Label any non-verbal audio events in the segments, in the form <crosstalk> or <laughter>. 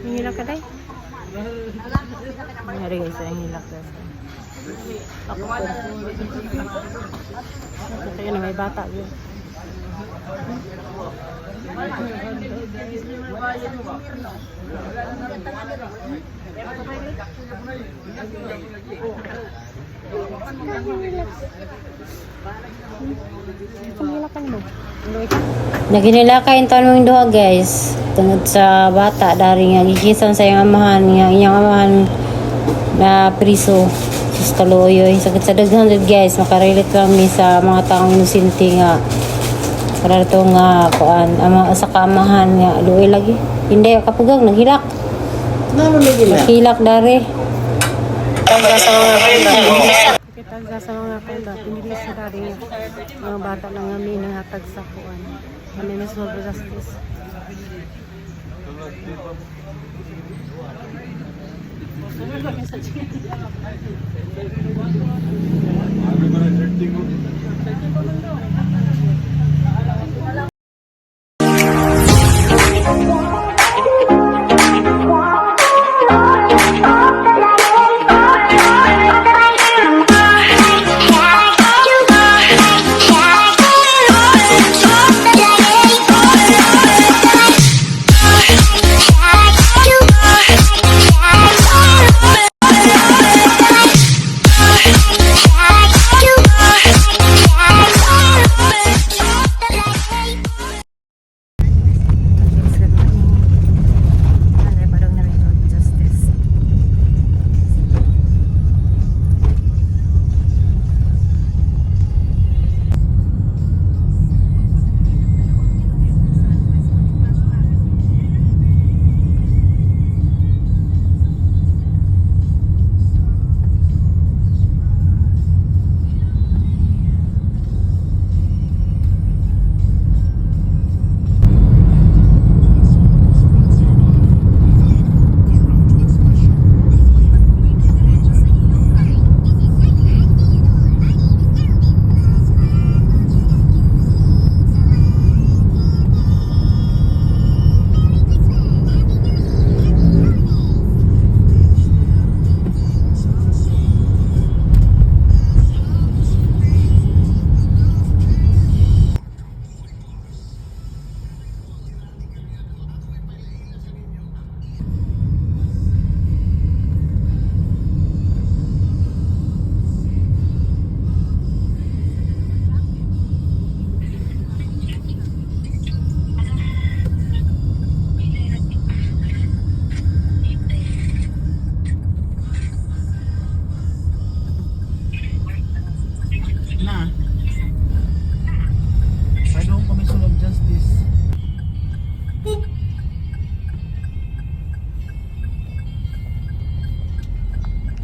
Hihilak ka day? Nangyari guys, ang hilak guys. Ako po. Ito yun, may bata yun. Panghilakan mo. Naginilakain taon mong duha guys. Tungod sa bata dari nga gikisan sa iyang amahan nga inyang amahan na priso sa kaluoy sakit sa daghan guys makarelate kami sa mga taong inusinti nga para to nga kuan ama sa kaamahan nga luoy lagi hindi kapugang naghilak Naman na gila. hilak dari Kita sa mga kanta, pinili sa dari nga. Mga bata lang kami nangatag sa kuan. Kami na solve justice. Andre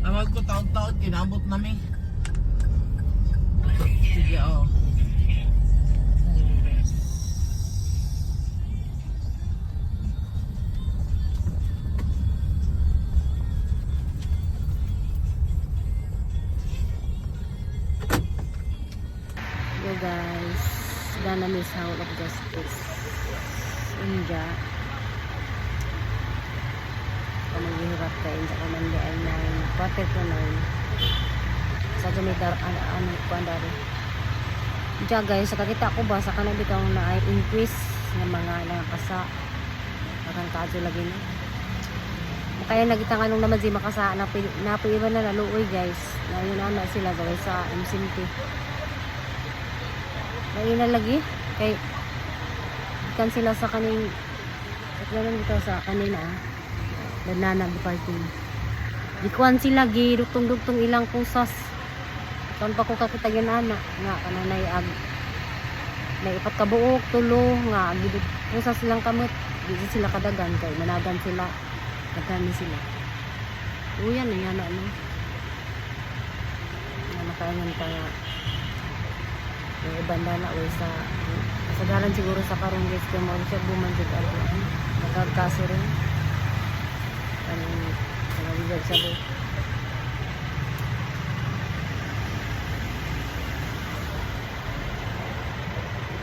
Tawag ko taon-taon, kinabot namin. Sige, oh. Yo guys, dana Miss Hall of Justice. India. Kami gihirap kayo sa komandi ay na quarter to nine. Sa jumidar ano ano ko andari. Diya guys, sa kakita ko ba sa kanang bitaw na ay increase ng mga nakasa. Parang kaso lagi na. Kaya nagitang anong naman si makasa na napiiwan na naluoy guys. Na yun na sila guys sa MCMT. Ngayon na lagi. Kay ikan sila sa kaning katulad dito sa kanina. Nanana party. Gikuan sila gi dugtong-dugtong ilang kusas. Kan pa ko kakita yun ana? Nga kananay ag na ipat ka buok tulo nga kusas silang kamot. Di sila kadagan kay managan sila. Daghan sila. Uyan na yan ano. Nga nakaingan pa nga. Yung ibanda na o sa kasagaran siguro sa karong guys kung mo siya bumandog ako nagkagkaso rin. Ano bigag sa buhay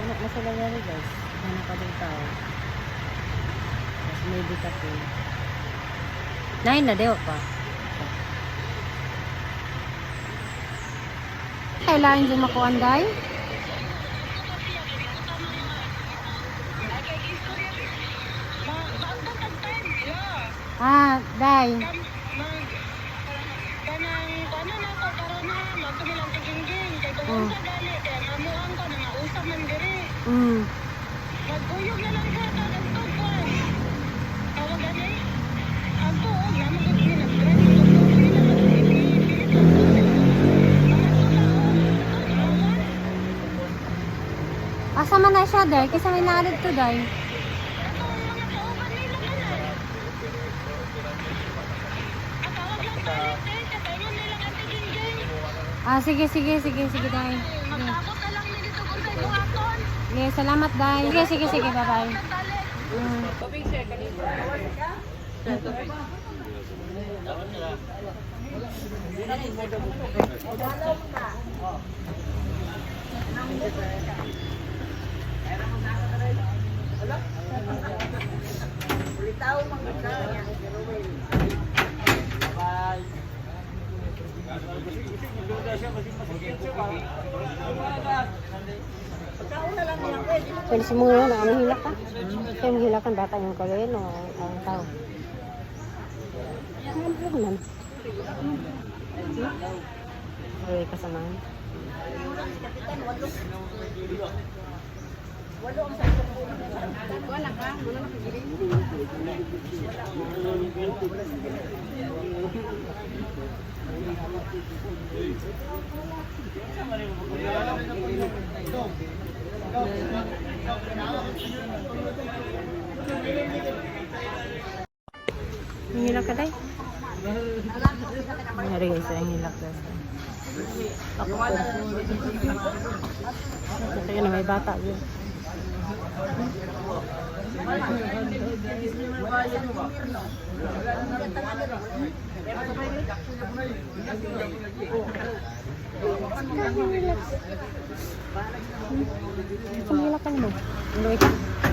Anak na sila nga guys. Anak ka din tao. Tapos may bitak eh. Lain na dewa pa. Kailangan dyan makuhan, day? Ah, day. Unsa gali kay ko na nausap man diri Mm. magkuyog na lang ka ta nagtugwan tawag gani ang tuog na mo gud ni nagdrive ko ko sila magpipilit lang ko sila Asa man na siya, day? Kasi may naalit to, day. atong mga kauban nila kana ang tawag lang palit eh katayon nila ang tiging-ging Ah, sige, sige, sige, sige, day. Sige. magtabot na lang ni dito kung sa buhaton Sige, salamat, day. Sige, sige, sige, bye-bye. balik Mm. Pwede si mga na ano hilak ka? Kaya mo hilakan bata yung kagayin o ang tao. Ano ba naman? Ay, kasamahan. Ang hilak ka, day? Nangyari guys, ang hilak guys. Ako po. Kaya na may bata yun. Kumilak ka mo. Ano ito? Tumbon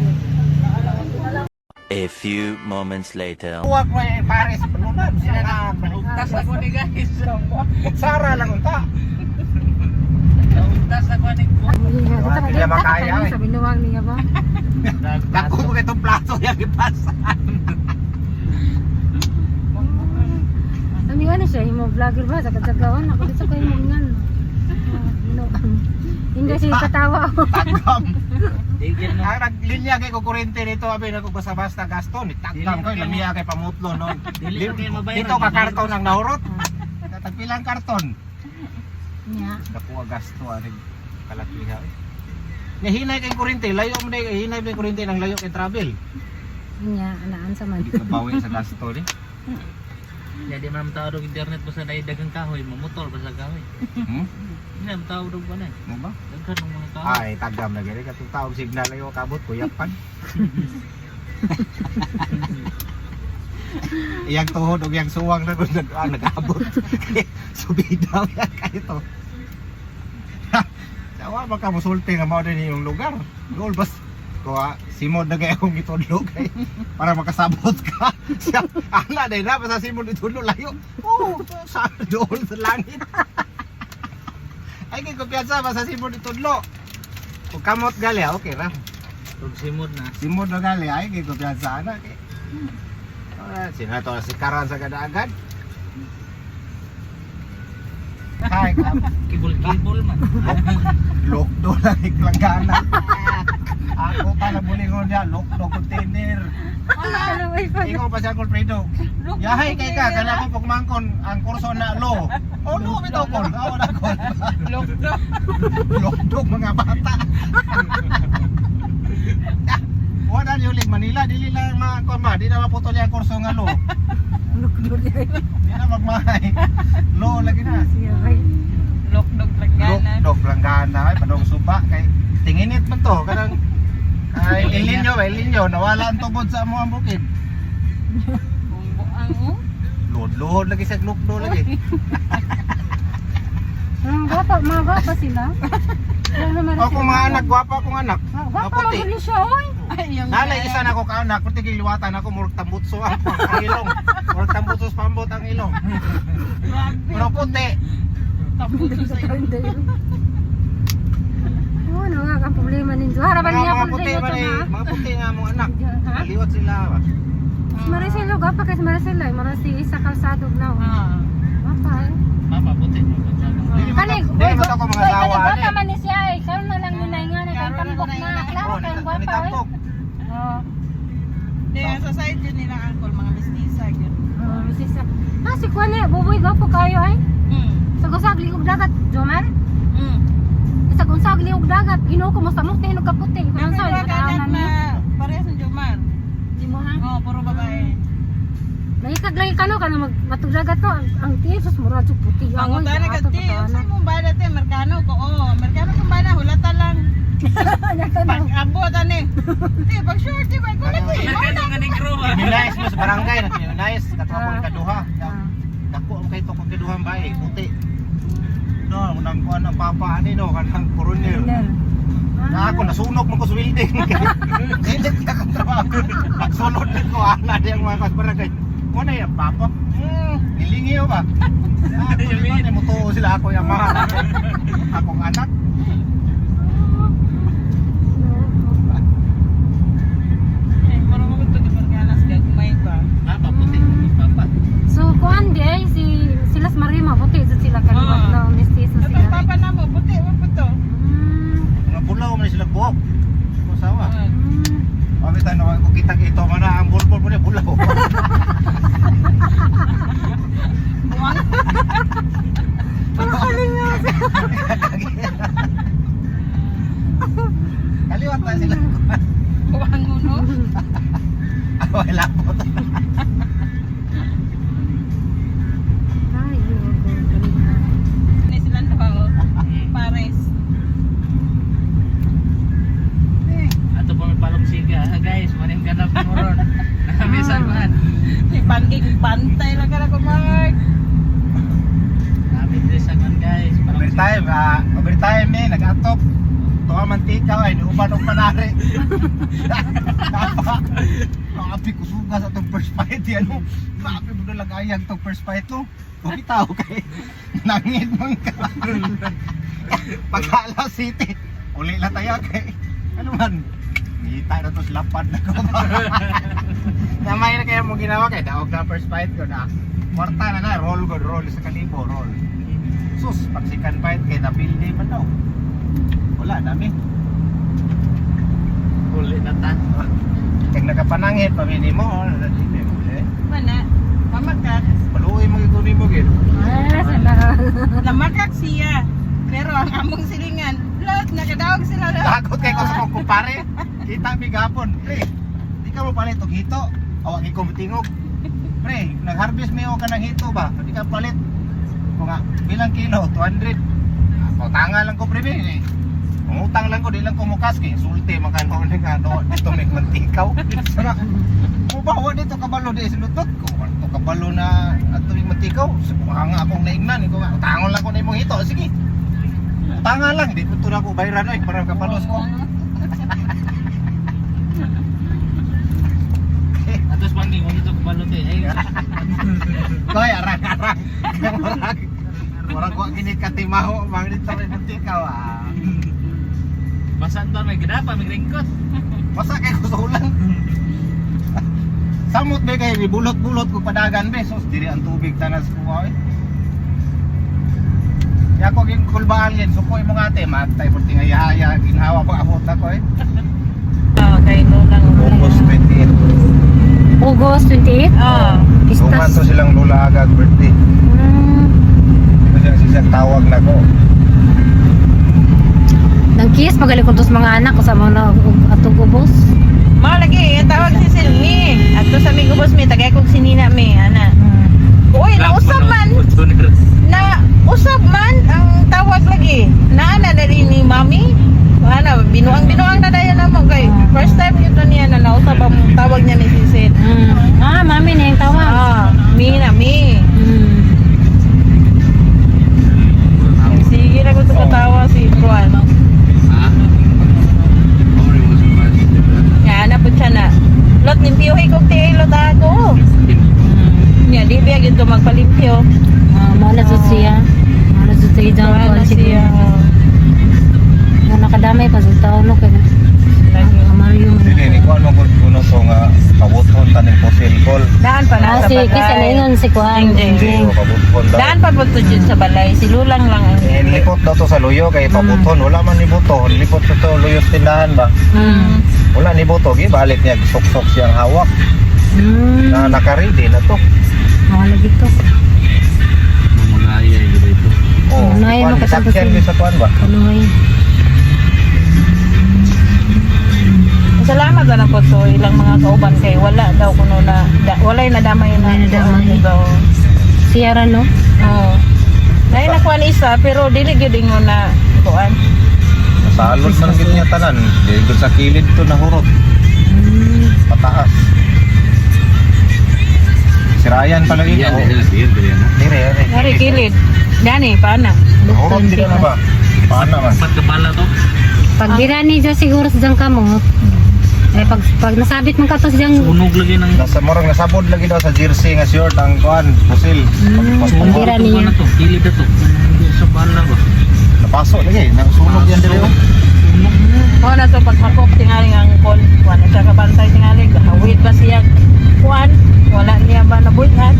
A few moments later. Huwag mo yung pare sa panunan. Sila na nauntas ako ni guys. <laughs> Sara lang unta. Nauntas ako ni Hindi makaya, eh. Sa binuwang niya ba? Dako mo itong plato yung ipasa. Ano ano siya, himo vlogger ba? Sa katsagawan, ako dito kayo mo ngan. No. Hindi siya katawa. Tagam. Ang naglinya kay ko kurente nito abi na ko basta-basta gasto ni tagam ko lamiya kay pamutlo no. Dito ka karton ang nahurot. Tagpilang karton. Nya. Dako gasto ani kalakiha. Nya hinay kay kurente, layo mo na hinay kay kurente ng layo kay travel. Nya, anaan sa man. Hindi ka bawi sa gasto ni. <laughs> Jadi man tao dog internet basta na dagang kahoy, mamutol basta kahoy. Hmm? Hindi man tao dog ba na. Mo ba? Daghan ng mga. Ay, tagam na gani katong taog signal ayo kabot kuya pan. <laughs> Iyang tuhod ug iyang suwang na gud <laughs> na nag-abot. Subidaw yan kayo to. <laughs> Sawa ba ka musulti nga mao din yung lugar. Goal bas ko ah, simod na kaya akong itudlo kay para makasabot ka. Siya, ana day na basta simod itudlo layo. Oh, sa doon sa langit. Ay kay kumpiyansa basta simod itudlo. Kung kamot gali, ah, okay ra. Dog simod na. Simod na gali, ay kay kumpiyansa ana kay. Ah, sino to si Karan sa kadaagan? Ay. Kibul-kibul man. Lokdo lang iklanggana. Look no container. Kalaway pa. Siya Alfredo. Yahay kay ka kana ko pagmangkon ang kurso na lo. Oh no bitaw ko. Awa na ko. Lokdok. Lokdok mga bata. Wala ni ulit Manila dili lang mga kon ba, di na maputol yung kurso nga lo. Lukdod ay. Di na magmahay. Lo lagi na. Siya ay. Lokdok langganan. Lokdok langgana ay padong suba kay tinginit man to kanang ay ilinyo ba ilinyo nawala ang tubod sa mo ang bukid. Lod-lod lagi sa glukdo lagi. Ang gwapa, mga gwapa sila. Ako mga anak, gwapa akong anak. Ah, Gwapa Maputi. mga siya, oy. Ay, yung Nalay isa na ako ka anak, kuti liwatan ako murag tambutso ang ang ilong. Murag tambutso sa pambot ang ilong. Pero puti. Tapuso sa iyo. Oo, ano nga ang problema ninyo. Harapan niya po sa man eh, ha. mga puti nga mong anak. <laughs> Ha? Maliwat sila ba? Si Maricelo, gwapa kay si Maricelo. eh. Maricelo isa kalsado lang. Ah. Gwapa eh. Papa, puti. Kani, dili mo ako mga dawa Gwapa ani. man ni siya eh. Karon na lang ninay nga na kay tambok na. Klaro Oh, eh. tampok. Oo. Di, sa side yun nila angkol, mga mistisa. yun. Oo, sisa. Ah, si Kwan eh. Buboy gwapo kayo ay. Mm. Sa gusag liog dagat, Jomar. Mm. Sa gusag liog dagat, ino ko mo sa mukti hinog kaputi. Kung Ang sa dalawa ka anak anak na parehas ng Jomar. Di mo ha? Oo, puro babae. Nahikag lang kano ka na mag matugdagat to. Ang, ang tisos mo radyo puti. Ang Ang utana ka, ti. Sa mong bada, ti. Merkano ko, oo. Merkano kung bada, hulata lang. Pag abot, ani. Ti, pag short, ti. Pag kulit, ti. Nagkano nga negro ba? Minayas mo sa barangay katapon Ah. kaduha. Ah. Dako ang kay to kaduhang bae, puti. No, nang kuan ang papa ani no kanang coronel. Na ako nasunog mo ko sa building. <laughs> Dilit ka ka trabaho. Nagsulod na ko ana di ang mga kasbarangay. Mo na yung papa. Hmm, ilingiyo ba? Ah, Ilingiyo mo to sila ako yung mahal. <laughs> Akong anak. Eh. Papa. So, kuan di ay si silas Marima puti sa sila kaliwat Ah. na mestizo Ito, sila. papa na mo, puti, mo po to. Mm, Mga bulaw man sila buhok. Ko sawa. mm. Pabitan na ako kita ito mana ang bulbul mo niya bulaw. Buwang. Kaliwat na sila. Buwang mo, no? Ay, lapot. Ay, yun, yun. Ni sila daw, pares. Ato pa may palong siga. Ah, guys, maning ganap mo ron. Nakamisan man. Ni Pangking bantay lang ka na kumag. Kami dress man guys. Palong Overtime, ah, overtime eh, nag-atop. Tuwa mantika og panari. Napa. Ang api ko suga sa tong first fight yan. no. Grabe mo na lagayag tong first fight no. Okay tao kay nangit man ka. Pagkala City. Uli na tayo kay ano man. Ngita na to lapad na ko. Namay na kaya mo ginawa kay daog na first fight ko na. Kwarta na na, roll good, roll sa kalibo, roll. Sus, pag second fight kay napildi man daw. Wala, dami. Uli na ta. Kag nakapanangit, pamini mo, oh, nadali mo. Mana? Mamakak. Paluoy mo ikunin mo gid. Ah. Namakak siya. Pero ang among silingan, lahat nakadawag sila. Takot kay ko sa kumpare. Kita mi gapon. Pre, di ka mo palit og hito. Awag ko mutingog. Pre, nag-harvest mi og kanang hito ba? Di ka palit. Kung nga, bilang kilo, 200. Utanga lang ko pre eh. Kung utang lang ko, di lang ko mukas kay sulti makano ni nga no, dito may mantikaw. Sana, kung ba wa dito kabalo di sinutot ko. Ano kabalo na ato may mantikaw. So, kung nga akong naignan, ko nga utangon lang ko na imong hito. Sige. Utanga lang, di ko na ko bayaran ay para kapalos ko. Atos panggi mo dito kubalot eh. Ay, Koy, arang-arang. Murag, murag ko gini katimaho, mang dito may mantikaw ah. Basa to may ginapa, may ringkot. <laughs> Masa kay ko sa ulan. Samot be kay bulot-bulot ko padagan be, sos diri ang tubig tanas ko ay. Ya ko ging kulbaan yan, so ko mo ate, matay mo tingay haya, ginhawa ko abot ako eh. <laughs> Ah, kay Lolang. August 28. August 28? Ah. Tuman to Pistas. silang Lola agad birthday. Ito siyang sisang tawag na ko. Nang kiss, magaling ko to sa mga anak ko sa mga atong ubos. Mao lagi, ang tawag si Silmi. Ato sa mi gubos mi, tagay kog sinina mi, ana. Uy, nausap man. Na usab man ang tawag lagi. Naana na rin ni Mami. Ana, binuang binuang na dayon na mo kay first time ito niya na nausap ang tawag niya ni Sisid. Hmm. Ah, mami na yung tawag. Ah, mi na mi. Hmm. Sige na ko sa tawa si Juan. Ya, ana pud siya na. Lot limpyo hay kog tiay lot ako. Nya di biya gid ko magpalimpyo. Ah, mauna sa siya. Mauna sa siya dyan. Wala na siya. Nga nakadamay pa sa taon no kaya. Mario. Dili ni kuan mo kuno so nga pabuton taning fossil coal. Daan pa na Ah, sa si kasi na bagay. yun si Kuan. Daan pa po to dyan sa balay. Si Lulang lang ang Inlipot daw to sa luyo kay pabuton wala man ni buto. Lipot to to luyo sa tindahan ba. Hmm. Wala ni buto gi balik niya sok-sok siyang hawak Hmm. na naka-ready na to. Mga lagi to. Oh, Unay mo kuan, kasama sakyan si- gyud sa ba? Kanoy. Salamat na po to ilang mga kauban kay wala daw kuno na da, walay na damay na. Walay na damay. Daw. Siya rin no? Oo. Nay na kuan isa pero dili gyud ingon na kuan. Salon man gid niya tanan. Dili sa kilid to nahurot. Hmm. Pataas. Si Ryan pala yun. oh. Dire, dire. Dari kilid. Dani paana. Nahurot din na ba? Paano man? Pag dirani dyan siguro sa dyan kamot. Eh pag, pag nasabit mo ka to sa dyan. Sunog lagi ng Nasa morang nasabod lagi daw sa jersey nga short ang kuan, pusil. Pas- ang dira niya. to, kilid na to. Sa bala ba? Napasok lagi, nasunog yan dire. Oh. Kuan na to pag makop tingali ang kol. Kuan na siya kabantay tingali. Hawid ba siya kuan? Wala niya ba nabuhat?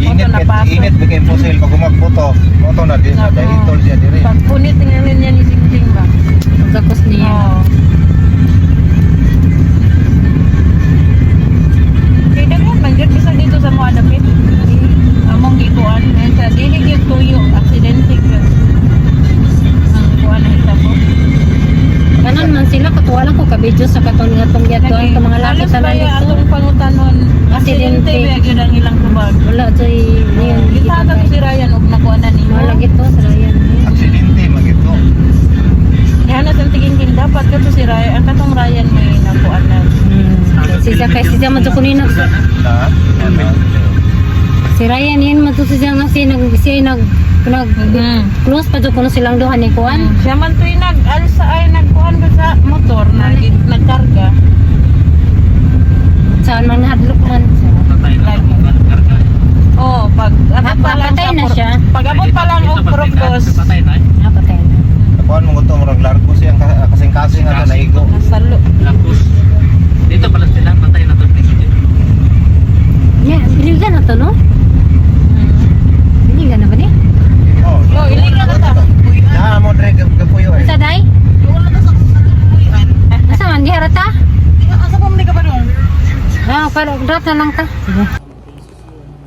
Init ket init bigay pusil pag umagbuto. Moto na di na Oo. dahitol siya dire. Pag punit tingali niya ni Sing ba? Pagkapos niya. Bisa dito sa mga dapit. Among gikuan ngayon sa dili gyud tuyo aksidente Kanan man sila katuwa lang ko kabidyo sa katon nga tong yatuan ka mga laki sa yung dito. atong pangutanon Aksidente. ba gyud ang ilang tubag. Wala to niyon. Gitata ko si Ryan og nakuha na nimo. Wala gito sa Ryan. Aksidente magito. Yan na sa tingin dapat ka to si Ryan. Ang katong Ryan may nakuha na. Hmm. Si Zia kay si Zia man kunin Na. Si Ryan yan man to si nga si nag siya nag nag Mm. close pa to kuno silang duha ni Kuan. Siya man tu'y nag-alsa ay nagkuhan ko sa motor na nagkarga. Saan man hadlok man. Patay na Lagi. Oh, pag abot pa lang Napatay sa na siya. Pag abot pa lang og Purgos. Patay na. Napatay na. Kuan mo gusto murag largo siyang ka- kasing-kasing ato naigo. Nasalo. Dito pala sila, patay na to. Nya, biligan na to no? Biligan na ba ni? Oh, Oh, iligan na ta. Na mo dire gapuyo eh. Sa day? Asa man di harata? Asa pa man ka ba doon? Ah, para drop na lang ta.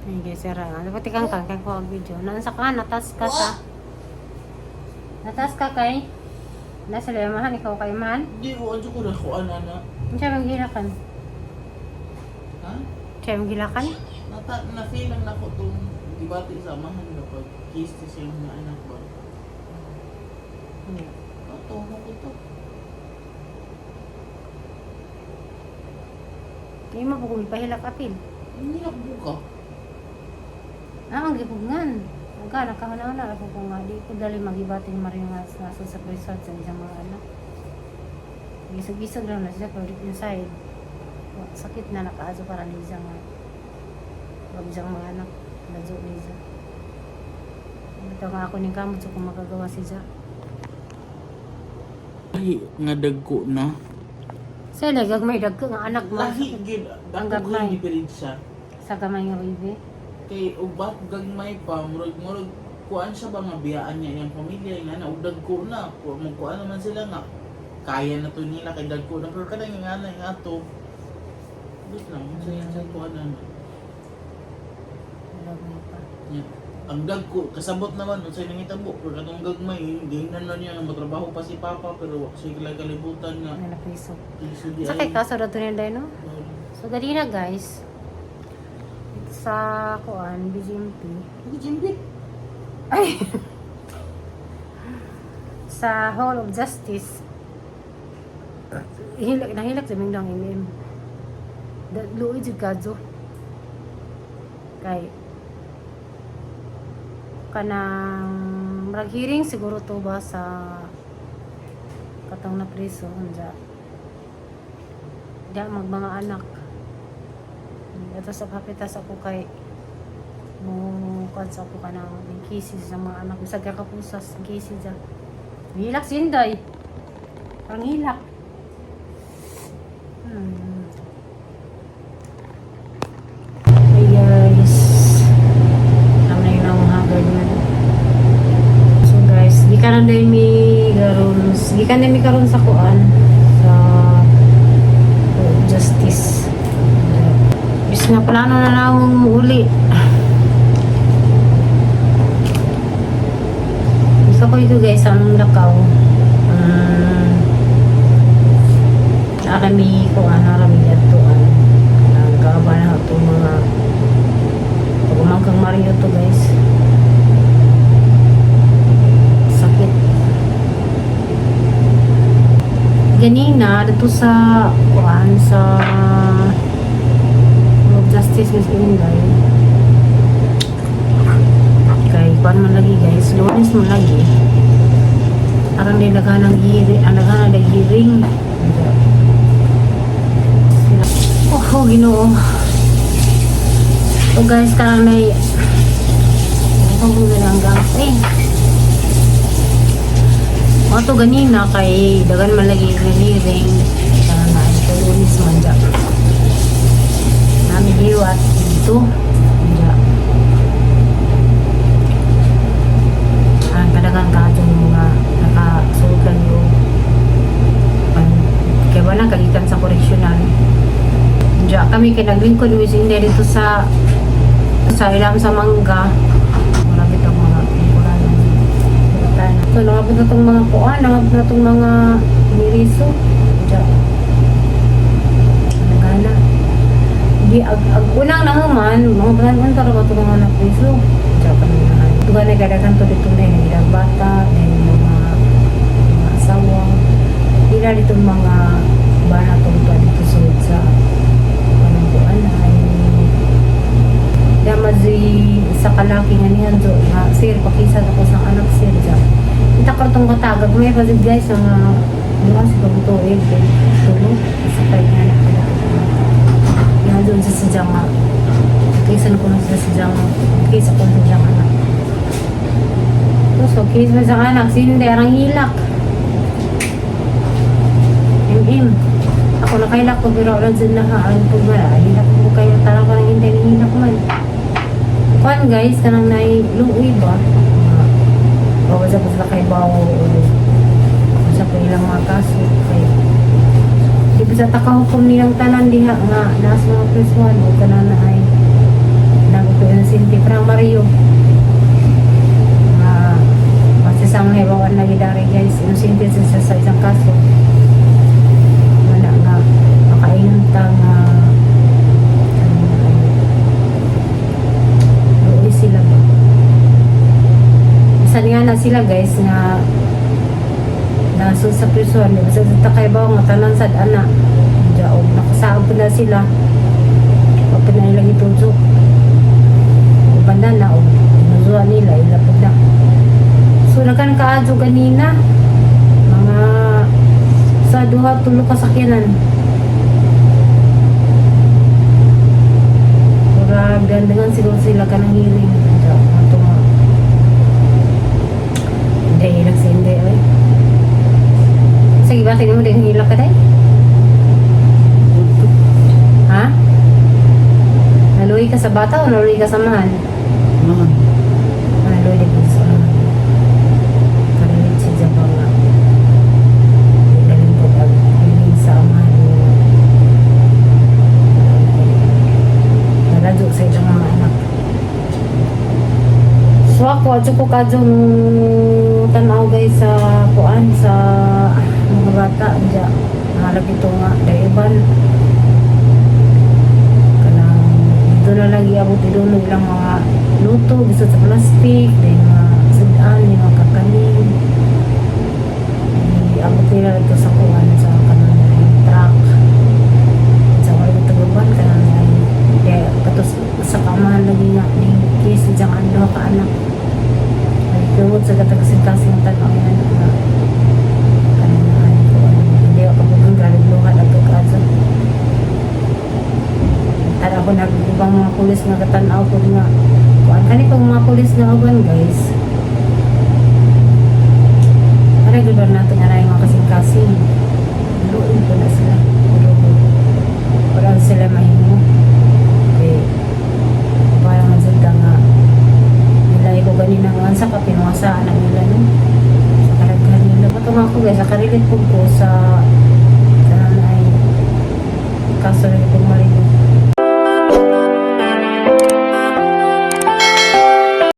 Ay, guys. Ano pati kang kang kang ko ang video. Naan sa ka, natas ka sa. Natas ka kay. Nasa lemahan, ikaw kay man. Hindi ko, ko na ko ano na. Ano siya maghilakan? Ha? Siya maghilakan? Nata, na-feel lang na ko itong debate sa amahan na kiss to siya mga anak ba. Hindi. Ito, mo ko ito. Hindi mo kung ipahilak apil. Hindi na buka. Ah, ang gipugngan. Ang ka, nakahuna-huna ako kung nga, di ko dali magibating maringas na sa resort sa isang mga anak. Gisag-gisag lang na siya, pero deep inside, sakit na nakaaso para ni isang wag isang mga anak. Nadyo ni Iza. Ito nga ako ng kamot so kung magagawa si Iza. Ay, nga dagko na. Sa ilagag may dagko nga anak mo. Lahi, gid. Ang Ako gagmay. kay diferensya. Sa gamay nga baby. Kay ubat gagmay pa, murag murag kuan siya ba nga biyaan niya yung pamilya nga na ug dagko na. Ku- Magkuan naman sila nga. kaya na to nila kay dagko na pero kada nga na nga ato. Dito lang sa yan sa kuan na. Yeah. Ang dagko kasabot naman unsay nangitabo pero katong gagmay hindi na na niya matrabaho pa si papa pero sige lang kalibutan nga. Ano na piso. Di Sa kay kaso daw to nila no? So dali na guys. Dito sa kuan BGMP. Jimbit. Ay. sa Hall of Justice. Hilak nahilak sa mingdang ilim. Da luoy jud kadto. Kay kanang murag hearing siguro to ba sa katong na preso unja diya mag mga anak. Ito sa kapitas ako kay mo sa ako kanang cases sa mga anak. Sa kakapusas cases dyan hilak sinday parang hilak hmm. hey guys alam na yun ang hagard na so guys gikan na dahil mi garon gikan na mi karon sa kuan sa uh, justice bis nga plano na na akong uli gusto ko ito guys ang lakaw um, arami ko ano arami ato ano ang kaaba na ito mga pagumangkang Mario to guys sakit dito sa kuan sa Justice Miss Inday. Kay kuan man lagi guys. Lunes man lagi. Arang din naghanang hearing ang naghanang day hearing. Oh, oh ginoo. Oh guys karang may ang muna lang guys eh mga to ganina kay dagan man lagi ng hearing karang na ito lunes man dyan namin liwat dito dyan ang kadagang kadong mga nakasukan yung pan, kaya wala kalitan sa koreksyonal Diya kami kinaglingkod with hindi dito sa sa ilam sa mangga marami itong mga lingkuran so nangapot na itong mga kuan nangapot na itong mga niriso Diya nagana di ag, ag unang nahuman mga panan tara ba ito mga napriso Diya kami na Tuga na kadagan to dito na yung bata, na yung mga, mga asawa. Na dito mga bana to pa dito sa sa anong kuan ay Damazi sa kalaki nga niyan do nga sir pakisa ako sa anak sir ja. Kita ko tong katagag may pa guys ang mga sa kabuto eh tulo sa na Nga doon sa sidyang Kaysa ko na sa sidyang Kaysa ko na sa sidyang anak So, mo sa anak, sino hindi arang hilak? Im-im. Ako na kailak ko, pero lang dyan na haan po ba? Hilak ko kayo, tarang ko nang hindi na hilak man. Kuan guys, kanang nai luwi ba? Bawa sa sila kay bawo sa ko ilang mga kaso. Kay, di ba sa takahukom nilang tanan diha nga, nasa mga preswan, o kanan na ay nagpuyan sinti Mario nga masasang hewawan lagi dari guys inosente sa sa isang kaso wala nga makaingon ta nga luoy sila ba Bisan nga na sila guys nga naso sa prison. Di ba? Sa takay ba nga tanan sad ana. Diyaw, nakasaab pa na sila. Pag na nilang itutok banda na o tinuzuan nila ilapod na so nakan kaadto ganina mga sa duha tulo kasakyanan. Mura gandangan siguro sila kanang hiling ato nga hindi hilak sa hindi ay sige ba tingnan mo din hilak ka day ha? Naluwi ka sa bata o naluwi ka sa mahal? Mahal. Ano di ko sa kaliit si Jabang nga. Daling At ko kadzong tanaw guys sa kuan sa mga bata dya. Malag ito nga, daiban. Kanang dito na lang iabot idulog lang mga luto, gusto sa plastic, dahil mga sudan, yung mga kakanin. Iabot nila ito sa kuan sa kanang truck. Sa wala ito guban, kanang kaya katos sa kamahan lagi nga ni case diyang ano ka anak ay tungod sa katagsin-kasing tanaw yan na kanang ano ko ano hindi ako kabugang galing luhan at kaso tara ko nag-ibang mga pulis nga katanaw ko nga kani pag mga pulis na uban guys